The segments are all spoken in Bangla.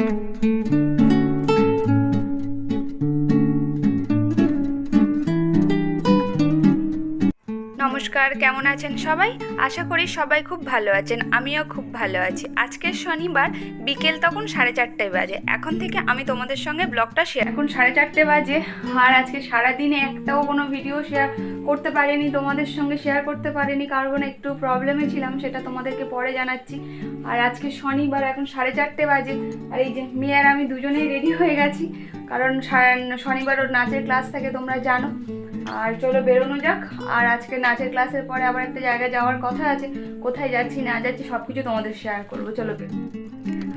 Música নমস্কার কেমন আছেন সবাই? আশা করি সবাই খুব ভালো আছেন, আমিও খুব ভালো আছি। আজকের শনিবার, বিকেল তখন সাড়ে চারটায় বাজে। এখন থেকে আমি তোমাদের সঙ্গে ব্লগটা শেয়ার এখন সাড়ে চারটে বাজে, আর আজকে সারাদিনে একটাও কোনো ভিডিও শেয়ার করতে পারিনি, তোমাদের সঙ্গে শেয়ার করতে পারিনি, কারণ একটু প্রবলেমে ছিলাম, সেটা তোমাদেরকে পরে জানাচ্ছি। আর আজকে শনিবার, এখন সাড়ে চারটে বাজে, আর এই যে মেয়ে আর আমি দুজনেই রেডি হয়ে গেছি, কারণ শনিবার ওর নাচের ক্লাস থাকে, তোমরা জানো। আর চলো বেরোনো যাক। আর আজকে নাচের ক্লাসের পরে আবার একটা জায়গায় যাওয়ার কথা আছে। কোথায় যাচ্ছি, না যাচ্ছি সব কিছু তোমাদের শেয়ার করব। চলো বেরো।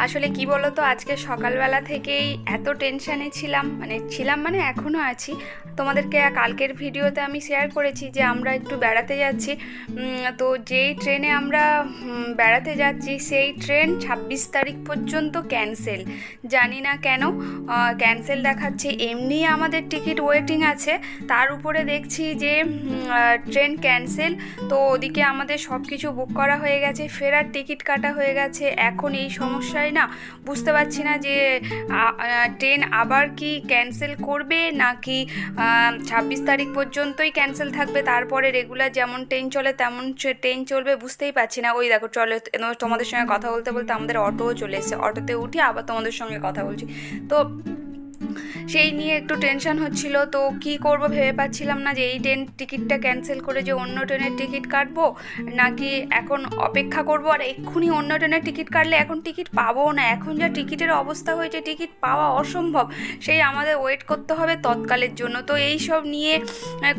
আসলে কি বলো তো আজকে সকালবেলা থেকেই এত টেনশানে ছিলাম মানে ছিলাম মানে এখনও আছি। তোমাদেরকে কালকের ভিডিওতে আমি শেয়ার করেছি যে আমরা একটু বেড়াতে যাচ্ছি। তো যেই ট্রেনে আমরা বেড়াতে যাচ্ছি, সেই ট্রেন ছাব্বিশ তারিখ পর্যন্ত ক্যান্সেল জানি না কেন ক্যান্সেল দেখাচ্ছে। এমনি আমাদের টিকিট ওয়েটিং আছে। তার উপরে দেখছি যে ট্রেন ক্যান্সেল। তো ওদিকে আমাদের সব কিছু বুক করা হয়ে গেছে, ফেরার টিকিট কাটা হয়ে গেছে। এখন এই সমস্যায় না বুঝতে পারছি না যে ট্রেন আবার কি ক্যান্সেল করবে নাকি ছাব্বিশ তারিখ পর্যন্তই ক্যান্সেল থাকবে। তারপরে রেগুলার যেমন ট্রেন চলে তেমন ট্রেন চলবে, বুঝতেই পারছি না। ওই দেখো, চলে, তোমাদের সঙ্গে কথা বলতে বলতে আমাদের অটোও চলে এসেছে। অটোতে উঠি আবার তোমাদের সঙ্গে কথা বলছি। তো সেই নিয়ে একটু টেনশন হচ্ছিল। তো কি করব ভেবে পাচ্ছিলাম না যে এই ট্রেন টিকিটটা ক্যান্সেল করে যে অন্য ট্রেনের টিকিট কাটবো, নাকি এখন অপেক্ষা করব। আর এক্ষুনি অন্য ট্রেনের টিকিট কাটলে এখন টিকিট পাবো না। এখন যা টিকিটের অবস্থা হয়েছে, টিকিট পাওয়া অসম্ভব। সেই আমাদের ওয়েট করতে হবে তৎকালের জন্য। তো এই সব নিয়ে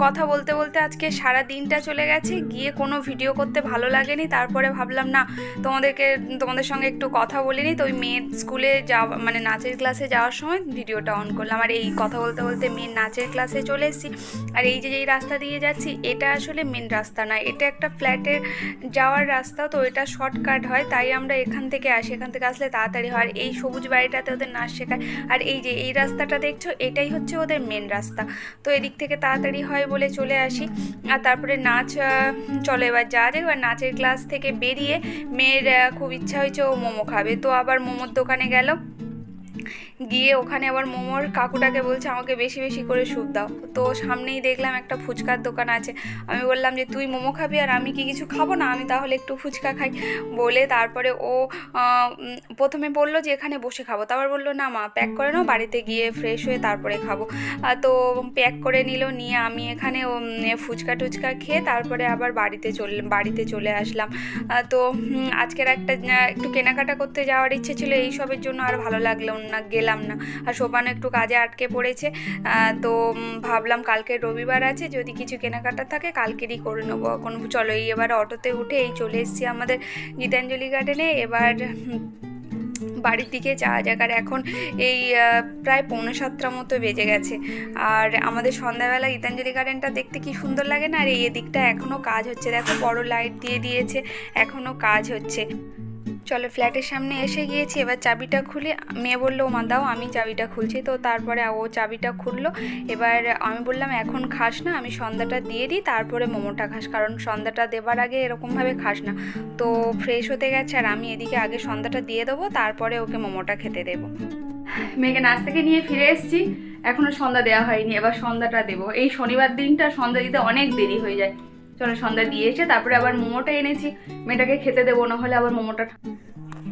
কথা বলতে বলতে আজকে সারা দিনটা চলে গেছে। গিয়ে কোনো ভিডিও করতে ভালো লাগেনি। তারপরে ভাবলাম, না, তোমাদেরকে, তোমাদের সঙ্গে একটু কথা বলিনি তো ওই মেয়ের স্কুলে যাওয়া মানে নাচের ক্লাসে যাওয়ার সময় ভিডিওটা অন করলাম। আর এই কথা বলতে বলতে মেন নাচের ক্লাসে চলে এসেছি। আর এই যে যেই রাস্তা দিয়ে যাচ্ছি, এটা আসলে মেন রাস্তা না, এটা একটা ফ্ল্যাটের যাওয়ার রাস্তা, তো এটা শর্টকাট হয়, তাই আমরা এখান থেকে আসি, এখান থেকে আসলে তাড়াতাড়ি হয়। আর এই সবুজ বাড়িটাতে ওদের নাচ শেখায়। আর এই যে এই রাস্তাটা দেখছ, এটাই হচ্ছে ওদের মেন রাস্তা। তো এদিক থেকে তাড়াতাড়ি হয় বলে চলে আসি। আর তারপরে নাচ চলো। এবার যা যাক, এবার নাচের ক্লাস থেকে বেরিয়ে মেয়ের খুব ইচ্ছা হয়েছে ও মোমো খাবে। তো আবার মোমোর দোকানে গেল। গিয়ে ওখানে আবার মোমোর কাকুটাকে বলছে, আমাকে বেশি বেশি করে স্যুপ দাও। তো সামনেই দেখলাম একটা ফুচকার দোকান আছে। আমি বললাম যে, তুই মোমো খাবি আর আমি কি কিছু খাব না? আমি তাহলে একটু ফুচকা খাই। বলে তারপরে ও প্রথমে বলল যে, এখানে বসে খাব। তারপর বলল, না মা, প্যাক করে নাও, বাড়িতে গিয়ে ফ্রেশ হয়ে তারপরে খাব। তো প্যাক করে নিল, নিয়ে আমি এখানে ফুচকা টুচকা খেয়ে তারপরে আবার বাড়িতে চলে বাড়িতে চলে আসলাম। তো আজকের একটা একটু কেনাকাটা করতে যাওয়ার ইচ্ছে ছিল, এইসবের জন্য আর ভালো লাগল না গেলাম না। আর সোপানো একটু কাজে আটকে পড়েছে। তো ভাবলাম কালকে রবিবার আছে, যদি কিছু কেনাকাটা থাকে কালকেরই করে নেব। এখন চলো, এই এবার অটোতে উঠে এই চলে এসেছি আমাদের গীতাঞ্জলি গার্ডেনে। এবার বাড়ির দিকে যাওয়া যাক। আর এখন এই প্রায় পৌনে সাতটার মতো বেজে গেছে। আর আমাদের সন্ধ্যাবেলা গীতাঞ্জলি গার্ডেনটা দেখতে কি সুন্দর লাগে না? আর এই দিকটা এখনও কাজ হচ্ছে। দেখো বড় লাইট দিয়ে দিয়েছে এখনও কাজ হচ্ছে। চলো ফ্ল্যাটের সামনে এসে গিয়েছি, এবার চাবিটা খুলে মেয়ে বলল মা দাও, আমি চাবিটা খুলছি। তো তারপরে ও চাবিটা খুললো। এবার আমি বললাম, এখন খাস না, আমি সন্ধ্যাটা দিয়ে দিই, তারপরে মোমোটা খাস, কারণ সন্ধ্যাটা দেবার আগে এরকমভাবে খাস না। তো ফ্রেশ হতে গেছে, আর আমি এদিকে আগে সন্ধ্যাটা দিয়ে দেবো, তারপরে ওকে মোমোটা খেতে দেবো। মেয়েকে নাচ থেকে নিয়ে ফিরে এসেছি, এখনও সন্ধ্যা দেওয়া হয়নি, এবার সন্ধ্যাটা দেবো। এই শনিবার দিনটা সন্ধ্যা দিতে অনেক দেরি হয়ে যায়। চলো সন্ধ্যা দিয়ে এসে তারপরে আবার মোমোটা এনেছি। মেয়েটাকে খেতে দেবো, না হলে আবার মোমোটা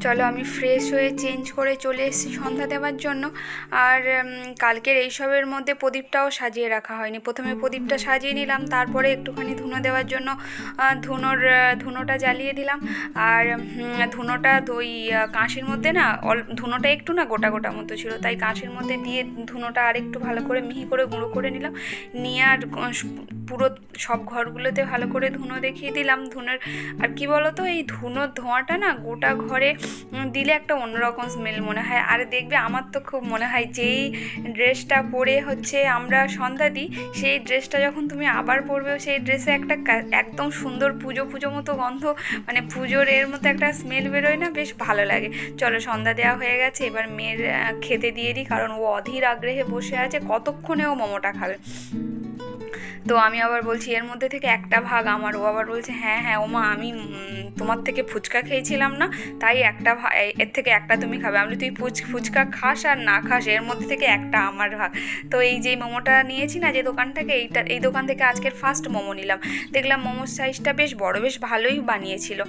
চলো আমি ফ্রেশ হয়ে চেঞ্জ করে চলে এসেছি সন্ধ্যা দেওয়ার জন্য। আর কালকের এইসবের মধ্যে প্রদীপটাও সাজিয়ে রাখা হয়নি। প্রথমে প্রদীপটা সাজিয়ে নিলাম, তারপরে একটুখানি ধুনো দেওয়ার জন্য ধুনোর ধুনোটা জ্বালিয়ে দিলাম। আর ধুনোটা ওই কাঁশির মধ্যে না, অল, ধুনোটা একটু না গোটা গোটা মতো ছিল, তাই কাঁশির মধ্যে দিয়ে ধুনোটা আর একটু ভালো করে মিহি করে গুঁড়ো করে নিলাম। নিয়ে আর পুরো সব ঘরগুলোতে ভালো করে ধুনো দেখিয়ে দিলাম। ধুনোর, আর কি বলতো, এই ধুনোর ধোঁয়াটা না গোটা ঘরে দিলে একটা অন্যরকম স্মেল মনে হয়। আর দেখবে আমার তো খুব মনে হয় যেই ড্রেসটা পরে হচ্ছে আমরা সন্ধ্যা দিই, সেই ড্রেসটা যখন তুমি আবার পরবে, সেই ড্রেসে একটা একদম সুন্দর পুজো পুজো মতো গন্ধ মানে পুজোর এর মতো একটা স্মেল বেরোয় না, বেশ ভালো লাগে। চলো সন্ধ্যা দেওয়া হয়ে গেছে, এবার মেয়ের খেতে দিয়ে দিই, কারণ ও অধীর আগ্রহে বসে আছে, কতক্ষণে ও মোমোটা খাবে। তো আমি আবার বলছি, এর মধ্যে থেকে একটা ভাগ আমার। ও আবার বলছে হ্যাঁ হ্যাঁ ওমা, আমি তোমার থেকে ফুচকা খেয়েছিলাম না, তাই একটা এর থেকে একটা তুমি খাবে। আমি তুই ফুচ, ফুচকা খাস আর না খাস, এর মধ্যে থেকে একটা আমার ভাগ। তো এই যে মোমোটা নিয়েছি না, যে দোকান থেকে এইটা, এই দোকান থেকে আজকের ফার্স্ট মোমো নিলাম। দেখলাম মোমোর সাইজটা বেশ বড়, বেশ ভালোই বানিয়েছিল।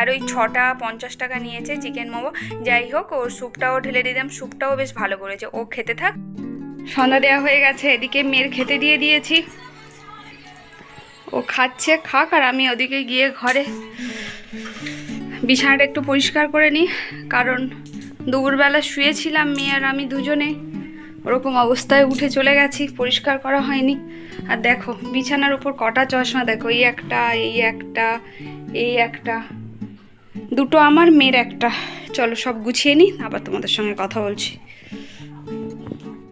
আর ওই ছটা পঞ্চাশ টাকা নিয়েছে চিকেন মোমো। যাই হোক, ওর স্যুপটাও ঢেলে দিলাম স্যুপটাও বেশ ভালো করেছে। ও খেতে থাক। সন্ধ্যা দেওয়া হয়ে গেছে, এদিকে মেয়ের খেতে দিয়ে দিয়েছি। ও খাচ্ছে, খাক আর আমি ওদিকে গিয়ে ঘরে বিছানাটা একটু পরিষ্কার করে নিই, কারণ দুপুরবেলা শুয়েছিলাম মেয়ে আর আমি দুজনে। ওরকম অবস্থায় উঠে চলে গেছি, পরিষ্কার করা হয়নি। আর দেখো, বিছানার উপর কটা চশমা, দেখো, এই একটা এই একটা এই একটা। দুটো আমার, মেয়ের একটা। চলো সব গুছিয়ে নিই, আবার তোমাদের সঙ্গে কথা বলছি।